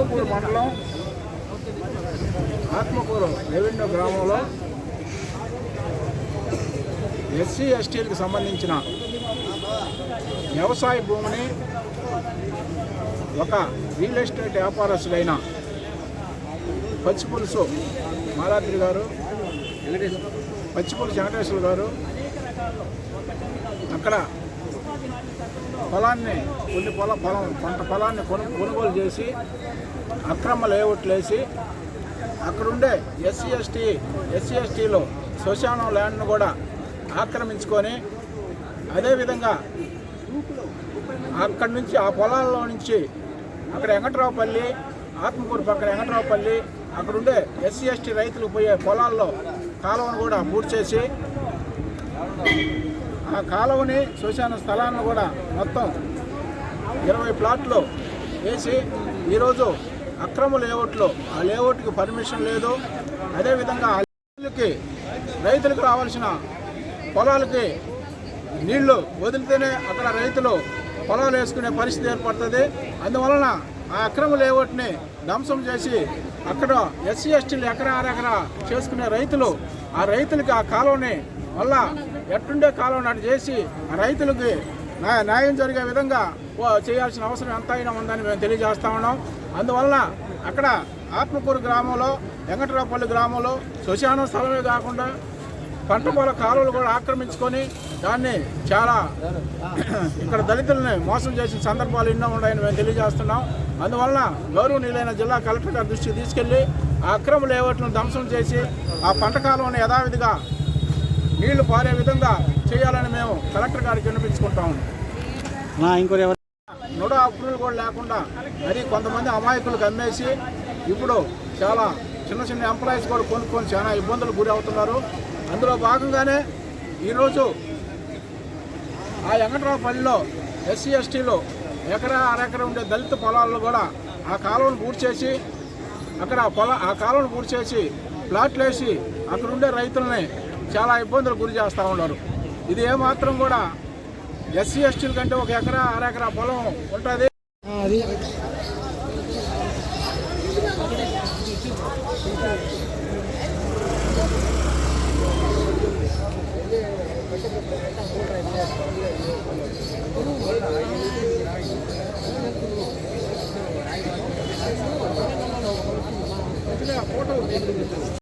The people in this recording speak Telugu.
ఆత్మకూరు మండలం ఆత్మకూరు రెవెన్యూ గ్రామంలో ఎస్సీ ఎస్టీలకు సంబంధించిన వ్యవసాయ భూమిని ఒక రియల్ ఎస్టేట్ వ్యాపారస్తులైన పచ్చిపులుసు మాలాద్రి గారు పచ్చిపులుసు వెంకటేశ్వర గారు అక్కడ పొలాన్ని కొన్ని పొల పొలం పంట పొలాన్ని కొను కొనుగోలు చేసి అక్రమ లేఅవుట్లు అక్కడుండే ఎస్సీ ఎస్టీ ఎస్సీ ఎస్టీలో శ్మశానం ల్యాండ్ను కూడా ఆక్రమించుకొని అదేవిధంగా అక్కడి నుంచి ఆ పొలాల్లో నుంచి అక్కడ వెంకట్రావుపల్లి ఆత్మకూరు పక్కన వెంకట్రావుపల్లి అక్కడుండే ఎస్సీ ఎస్టీ రైతులు పోయే పొలాల్లో కాలువను కూడా పూర్తి చేసి ఆ కాలువని శ్మశాన స్థలాన్ని కూడా మొత్తం ఇరవై ప్లాట్లు వేసి ఈరోజు అక్రమ లేఅవుట్లో ఆ లేఅవుట్కి పర్మిషన్ లేదు. అదేవిధంగా రైతులకి రైతులకు రావాల్సిన పొలాలకి నీళ్ళు వదిలితేనే అక్కడ రైతులు పొలాలు వేసుకునే పరిస్థితి ఏర్పడుతుంది. అందువలన ఆ అక్రమ లేఅవుట్ని ధ్వంసం చేసి అక్కడ ఎస్సీ ఎస్టీలు ఎకరా అరెకరా చేసుకునే రైతులు ఆ రైతులకి ఆ కాలువని మళ్ళా ఎట్టుండే కాలం నాటి చేసి రైతులకి న్యాయం జరిగే విధంగా చేయాల్సిన అవసరం ఎంతైనా ఉందని మేము తెలియజేస్తా ఉన్నాం. అందువలన అక్కడ ఆత్మకూరు గ్రామంలో వెంకటరావుపల్లి గ్రామంలో శ్మశాన స్థలమే కాకుండా పంట పొల కాలువలు కూడా ఆక్రమించుకొని దాన్ని చాలా ఇక్కడ దళితుల్ని మోసం చేసిన సందర్భాలు ఎన్నో ఉన్నాయని మేము తెలియజేస్తున్నాం. అందువలన గౌరవనీయులైన జిల్లా కలెక్టర్ గారి దృష్టికి తీసుకెళ్ళి ఆ అక్రమ లేఅవుట్లను ధ్వంసం చేసి ఆ పంట కాలువను యథావిధిగా నీళ్ళు పారే విధంగా చేయాలని మేము కలెక్టర్ గారికి వినిపించుకుంటాము నుడ అప్రూవల్ కూడా లేకుండా మరి కొంతమంది అమాయకులకు అమ్మేసి ఇప్పుడు చాలా చిన్న చిన్న ఎంప్లాయీస్ కూడా కొనుక్కొని చాలా ఇబ్బందులు గురి అవుతున్నారు. అందులో భాగంగానే ఈరోజు ఆ వెంకట్రావుపల్లిలో ఎస్సీ ఎస్టీలో ఎకరా అరెకరా ఉండే దళిత పొలాల్లో కూడా ఆ కాలువను పూర్తి చేసి అక్కడ పొల ఆ కాలువను పూర్తి చేసి ప్లాట్లు వేసి అక్కడ ఉండే రైతులని చాలా ఇబ్బందులు గురి చేస్తూ ఉన్నారు. ఇది ఏమాత్రం కూడా ఎస్సీ ఎస్టీల కంటే ఒక ఎకరా అరెకరా పొలం ఉంటుంది. ఫోటో